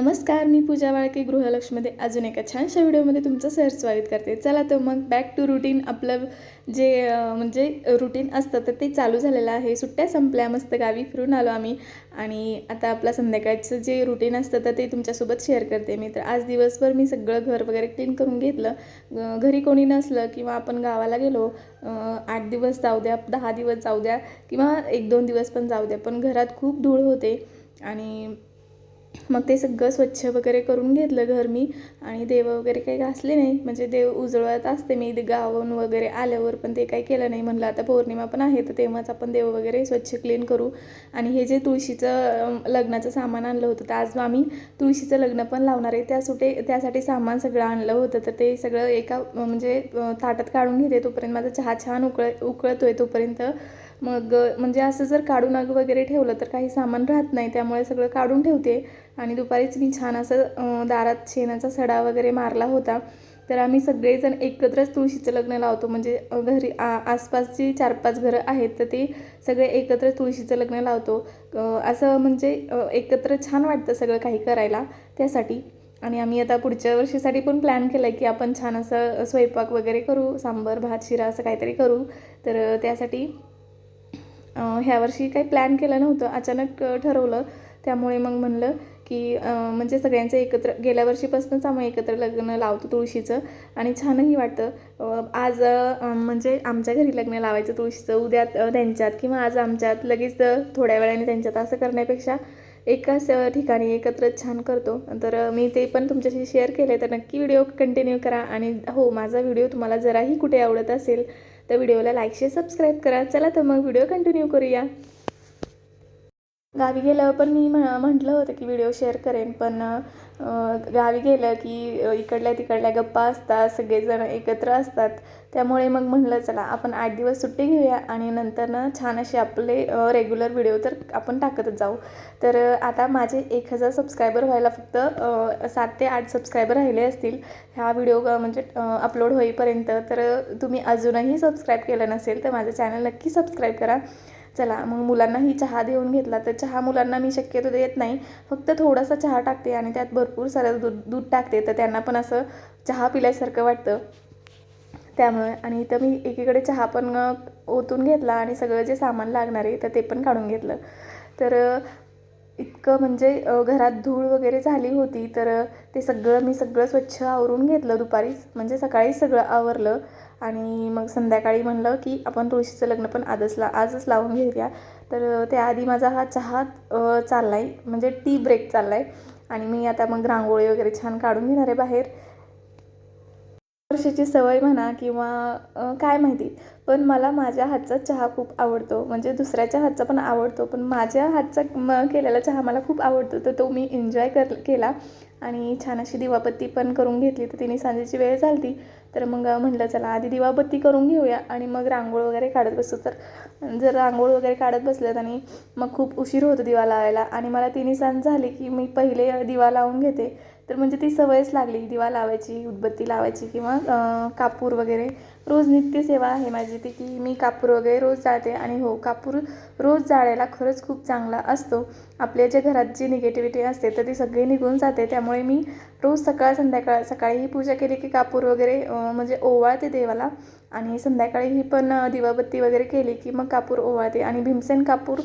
नमस्कार मी पूजा वाळके गृहलक्ष्मीमध्ये अजून एका छानशा व्हिडिओमध्ये तुमचं सर स्वागत करते. चला तर मग बॅक टू रुटीन आपलं जे म्हणजे रुटीन असतं तर ते चालू झालेलं आहे. सुट्ट्या संपल्या मस्त गावी फिरून आलो आम्ही. आणि आता आपलं संध्याकाळचं जे रुटीन असतं तर ते तुमच्यासोबत शेअर करते मी. तर आज दिवसभर मी सगळं घर वगैरे क्लीन करून घेतलं. घरी कोणी नसलं किंवा आपण गावाला गेलो आठ दिवस जाऊ द्या दहा दिवस जाऊ द्या किंवा एक दोन दिवस पण जाऊ द्या. पण घरात खूप धूळ होते. आणि मग ते सगळं स्वच्छ वगैरे करून घेतलं घर मी. आणि देव वगैरे काही घासले नाही. म्हणजे देव उजळत असते. मी इथे गावाहून वगैरे आल्यावर पण ते काही केलं नाही. म्हणलं आता पौर्णिमा पण आहे तर तेव्हाच आपण देव वगैरे स्वच्छ क्लीन करू. आणि हे जे तुळशीचं लग्नाचं सामान आणलं होतं तर आज आम्ही तुळशीचं लग्न पण लावणार आहे. सुटे त्यासाठी सामान सगळं आणलं होतं तर ते सगळं एका म्हणजे ताटात काढून घेते तोपर्यंत. माझा चहा छान उकळ उकळतो आहे तोपर्यंत. मग म्हणजे असं जर काढून अग वगैरे ठेवलं तर काही सामान राहत नाही त्यामुळे सगळं काढून ठेवते. आणि दुपारीच मी छान असं दारात शेणाचा सडा वगैरे मारला होता. तर आम्ही सगळेजण एकत्रच तुळशीचं लग्न लावतो. म्हणजे घरी आ आसपासची चार पाच घरं आहेत तर ते सगळे एकत्र तुळशीचं लग्न लावतो. असं म्हणजे एकत्र छान वाटतं सगळं काही करायला त्यासाठी. आणि आम्ही आता पुढच्या वर्षीसाठी पण प्लॅन केला आहे की आपण छान असं स्वयंपाक वगैरे करू सांबर भात शिरा असं काहीतरी करू. तर त्यासाठी ह्यावर्षी ह्या वर्षी काही प्लॅन केलं नव्हतं. अचानक ठरवलं. त्यामुळे मग म्हणलं की म्हणजे सगळ्यांचं एकत्र गेल्या वर्षीपासूनच आम्ही एकत्र लग्न लावतो तुळशीचं. आणि छानही वाटतं. आज म्हणजे आमच्या घरी लग्न लावायचं तुळशीचं. उद्या त्यांच्यात किंवा आज आमच्यात. लगेच थोड्या वेळाने त्यांच्यात असं करण्यापेक्षा एकाच ठिकाणी एकत्र छान करतो. तर मी ते पण तुमच्याशी शेअर केले तर नक्की व्हिडिओ कंटिन्यू करा. आणि हो माझा व्हिडिओ तुम्हाला जराही कुठे आवडत असेल तर व्हिडिओला लाईक शेअर सबस्क्राईब करा. चला तर मग व्हिडिओ कंटिन्यू करूया. गावी गेल्यावर पण मी म्ह म्हटलं होतं की व्हिडिओ शेअर करेन पण गावी गेलं की इकडल्या तिकडल्या गप्पा असतात सगळेजण एकत्र असतात. त्यामुळे मग म्हणलं चला आपण आठ दिवस सुट्टी घेऊया आणि नंतर ना छान असे आपले रेग्युलर व्हिडिओ तर आपण टाकतच जाऊ. तर आता माझे एक हजार सबस्क्रायबर व्हायला फक्त सात ते आठ सबस्क्रायबर राहिले असतील. ह्या व्हिडिओ म्हणजे अपलोड होईपर्यंत. तर तुम्ही अजूनही सबस्क्राईब केलं नसेल तर माझं चॅनल नक्की सबस्क्राईब करा. चला मग मुलांनाही चहा देऊन घेतला तर चहा मुलांना मी शक्यतो देत नाही. फक्त थोडासा चहा टाकते आणि त्यात भरपूर सारं दूध दूध टाकते. तर त्यांना पण असं चहा पिल्यासारखं वाटतं. त्यामुळे आणि इथं मी एकीकडे चहा पण ओतून घेतला आणि सगळं जे सामान लागणार आहे तर ते पण काढून घेतलं. तर इतकं म्हणजे घरात धूळ वगैरे झाली होती तर ते सगळं मी सगळं स्वच्छ आवरून घेतलं दुपारीच. म्हणजे सकाळीच सगळं आवरलं. आणि मग संध्याकाळी म्हणलं की आपण तुळशीचं लग्न पण आजच ला आजच लावून घेऊया. तर त्याआधी माझा हा चहा चालला आहे म्हणजे टी ब्रेक चालला आहे आणि मी आता मग रांगोळी वगैरे छान काढून घेणार आहे बाहेर. वर्षाची सवय म्हणा किंवा काय माहिती. पण मला माझ्या हातचा चहा खूप आवडतो. म्हणजे दुसऱ्याच्या हातचा पण आवडतो. पण माझ्या हातचा म केलेला चहा मला खूप आवडतो. तर तो मी एन्जॉय कर केला. आणि छान अशी दिवापत्ती पण करून घेतली. तर तिने सांजेची वेळ झाली तर मग म्हटलं चला आधी दिवाबत्ती करून घेऊया. आणि मग रांगोळ वगैरे काढत बसू तर जर रांगोळ वगैरे काढत बसल्यात आणि मग खूप उशीर होतो दिवा लावायला. आणि मला तिन्ही सांज झाली की मी पहिले दिवा लावून घेते. तर म्हणजे ती सवयच लागली दिवा लावायची उदबत्ती लावायची किंवा कापूर वगैरे. रोज नित्यसेवा आहे माझी ती की मी कापूर वगैरे रोज जाळते. आणि हो कापूर रोज जाळायला खरंच खूप चांगला असतो. आपल्या ज्या घरात जी निगेटिव्हिटी असते तर ती सगळी निघून जाते. त्यामुळे मी रोज सकाळ संध्याकाळ सकाळीही पूजा केली की कापूर वगैरे म्हणजे ओवाळते देवाला. आणि संध्याकाळीही पण दिवाबत्ती वगैरे केली की मग कापूर ओवाळते. आणि भीमसेन कापूर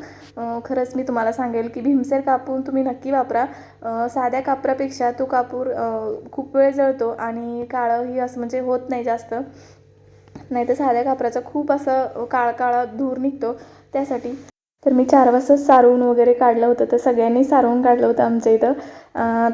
खरंच मी तुम्हाला सांगेल की भीमसेन कापूर तुम्ही नक्की वापरा. साध्या कापरापेक्षा तो कापूर खूप वेळ जळतो आणि काळंही असं म्हणजे होत नाही जास्त. नाही तर साध्या कापराचा खूप असं काळ काळा धूर निघतो त्यासाठी. तर मी चार वाजता सारवून वगैरे काढलं होतं तर सगळ्यांनी सारवून काढलं होतं आमच्या इथं.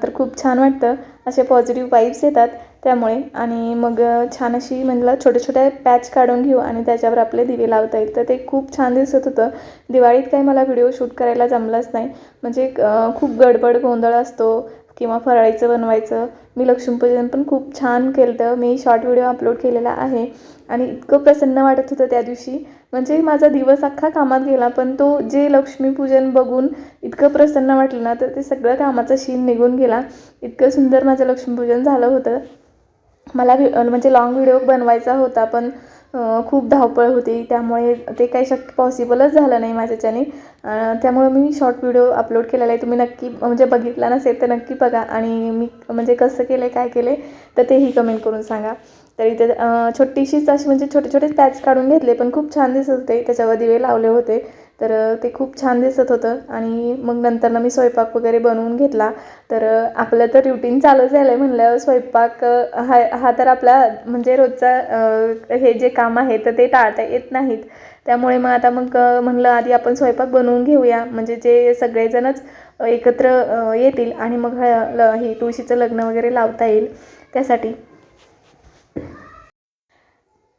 तर खूप छान वाटतं. असे पॉझिटिव्ह वाईब्स येतात त्यामुळे. आणि मग छान अशी म्हणलं छोट्या छोट्या पॅच काढून घेऊ आणि त्याच्यावर आपले दिवे लावता येईल. तर ते खूप छान दिसत होतं. दिवाळीत काही मला व्हिडिओ शूट करायला जमलाच नाही. म्हणजे खूप गडबड गोंधळ असतो. किंवा फराळीचं बनवायचं. मी लक्ष्मीपूजन पण खूप छान केलं होतं मी शॉर्ट व्हिडिओ अपलोड केलेला आहे. आणि इतकं प्रसन्न वाटत होतं त्या दिवशी. म्हणजे माझा दिवस अख्खा कामात गेला पण तो जे लक्ष्मीपूजन बघून इतकं प्रसन्न वाटलं ना तर ते सगळं कामाचा शीन निघून गेला. इतकं सुंदर माझं लक्ष्मीपूजन झालं होतं. मला व्हि- म्हणजे लॉंग व्हिडिओ बनवायचा होता पण खूप धावपळ होती. त्यामुळे ते काही शक्य पॉसिबलच झालं नाही माझ्याच्याने. त्यामुळे मी शॉर्ट व्हिडिओ अपलोड केलेला आहे. तुम्ही नक्की म्हणजे बघितला नसेल तर नक्की बघा. आणि मी म्हणजे कसं केलं आहे काय केलं आहे तर तेही कमेंट करून सांगा. तर इथे छोटीशीच अशी म्हणजे छोटे छोटे पॅच काढून घेतले पण खूप छान दिसत होते. त्याच्यावर दिवे लावले होते. तर ते खूप छान दिसत होतं. आणि मग नंतरनं मी स्वयंपाक वगैरे बनवून घेतला. तर आपलं तर रुटीन चालू झालं आहे म्हणलं स्वयंपाक हा हा तर आपला म्हणजे रोजचा हे जे काम आहे तर ते टाळता येत नाहीत. त्यामुळे मग आता मग म्हणलं आधी आपण स्वयंपाक बनवून घेऊया. म्हणजे जे सगळेजणच एकत्र येतील आणि मग ल- हे तुळशीचं लग्न वगैरे लावता येईल त्यासाठी.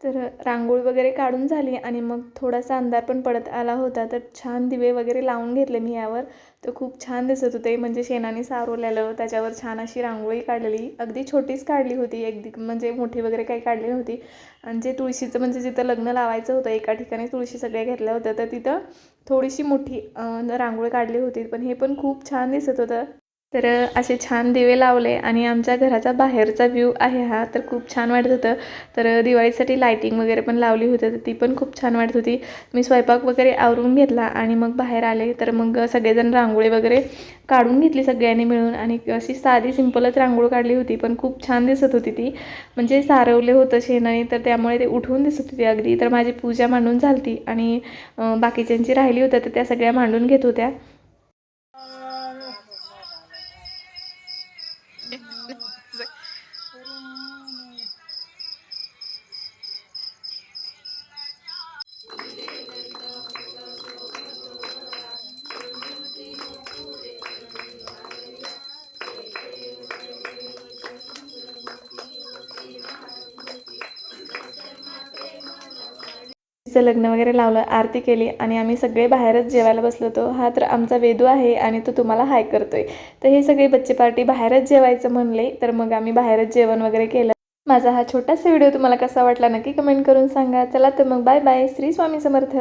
तर रांगोळी वगैरे काढून झाली आणि मग थोडासा अंधार पण पडत आला होता. तर छान दिवे वगैरे लावून घेतले मी यावर. तर खूप छान दिसत होते. म्हणजे शेणाने सारवलेलं त्याच्यावर छान अशी रांगोळी काढलेली. अगदी छोटीच काढली होती. अगदी म्हणजे मोठी वगैरे काही काढली नव्हती. आणि जे तुळशीचं म्हणजे जिथं लग्न लावायचं होतं एका ठिकाणी तुळशी सगळ्या घेतल्या होत्या. तर तिथं थोडीशी मोठी रांगोळी काढली होती. पण हे पण खूप छान दिसत होतं. तर असे छान दिवे लावले आणि आमच्या घराचा बाहेरचा व्ह्यू आहे हा तर खूप छान वाटत होतं. तर दिवाळीसाठी लायटिंग वगैरे पण लावली होती तर ती पण खूप छान वाटत होती. मी स्वयंपाक वगैरे आवरून घेतला आणि मग बाहेर आले तर मग सगळेजण रांगोळी वगैरे काढून घेतली सगळ्यांनी मिळून आणि अशी साधी सिंपलच रांगोळी काढली होती पण खूप छान दिसत होती ती. म्हणजे सारवले होतं शेणाने तर त्यामुळे ते उठून दिसत होती अगदी. तर माझी पूजा मांडून झालती आणि बाकीच्यांची राहिली होत्या तर त्या सगळ्या मांडून घेत होत्या. तिचं लग्न वगैरे लावलं आरती केली आणि आम्ही सगळे बाहेरच जेवायला बसलो होतो. हा तर आमचा वेदू आहे आणि तो तुम्हाला हाय करतोय. तर हे सगळे बच्चे पार्टी बाहेरच जेवायचं म्हणले तर मग आम्ही बाहेरच जेवण वगैरे केलं. माझा हा छोटासा व्हिडिओ तुम्हाला कसा वाटला नक्की कमेंट करून सांगा. चला तर मग बाय बाय. श्री स्वामी समर्थ.